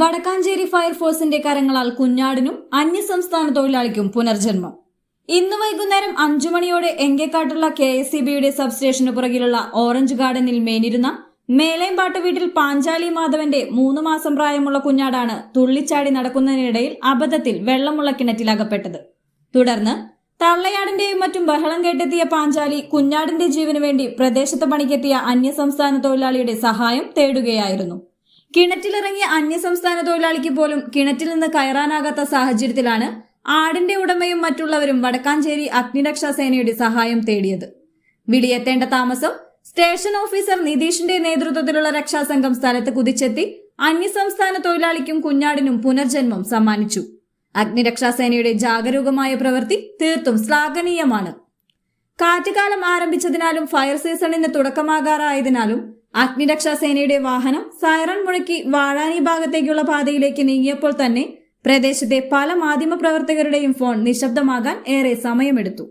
വടക്കാഞ്ചേരി ഫയർഫോഴ്സിന്റെ കരങ്ങളാൽ കുഞ്ഞാടിനും അന്യസംസ്ഥാന തൊഴിലാളിക്കും പുനർജന്മം. ഇന്ന് വൈകുന്നേരം അഞ്ചു മണിയോടെ എങ്കേക്കാട്ടുള്ള കെ എസ് സി ബിയുടെ സബ്സ്റ്റേഷന് പുറകിലുള്ള ഓറഞ്ച് ഗാർഡനിൽ മേനിരുന്ന മേലേമ്പാട്ട് വീട്ടിൽ പാഞ്ചാലി മാധവന്റെ മൂന്ന് മാസം പ്രായമുള്ള കുഞ്ഞാടാണ് തുള്ളിച്ചാടി നടക്കുന്നതിനിടയിൽ അബദ്ധത്തിൽ വെള്ളമുള്ള കിണറ്റിൽ അകപ്പെട്ടത്. തുടർന്ന് തള്ളയാടിന്റെയും മറ്റും ബഹളം കേട്ടെത്തിയ പാഞ്ചാലി കുഞ്ഞാടിന്റെ ജീവന് വേണ്ടി പ്രദേശത്ത് പണിക്കെത്തിയ അന്യസംസ്ഥാന തൊഴിലാളിയുടെ സഹായം തേടുകയായിരുന്നു. കിണറ്റിലിറങ്ങിയ അന്യസംസ്ഥാന തൊഴിലാളിക്ക് പോലും കിണറ്റിൽ നിന്ന് കയറാനാകാത്ത സാഹചര്യത്തിലാണ് ആടിന്റെ ഉടമയും മറ്റുള്ളവരും വടക്കാഞ്ചേരി അഗ്നിരക്ഷാ സേനയുടെ സഹായം തേടിയത്. വിളിയെത്തേണ്ട താമസം സ്റ്റേഷൻ ഓഫീസർ നിതീഷിന്റെ നേതൃത്വത്തിലുള്ള രക്ഷാസംഘം സ്ഥലത്ത് കുതിച്ചെത്തി അന്യസംസ്ഥാന തൊഴിലാളിക്കും കുഞ്ഞാടിനും പുനർജന്മം സമ്മാനിച്ചു. അഗ്നിരക്ഷാസേനയുടെ ജാഗരൂകമായ പ്രവൃത്തി തീർത്തും ശ്ലാഘനീയമാണ്. കാറ്റുകാലം ആരംഭിച്ചതിനാലും ഫയർ സീസണിന് തുടക്കമാകാറായതിനാലും അഗ്നിരക്ഷാ സേനയുടെ വാഹനം സൈറൺ മുഴക്കി വാഴാനി ഭാഗത്തേക്കുള്ള പാതയിലേക്ക് നീങ്ങിയപ്പോൾ തന്നെ പ്രദേശത്തെ പല മാധ്യമപ്രവർത്തകരുടെയും ഫോൺ നിശബ്ദമാകാൻ ഏറെ സമയമെടുത്തു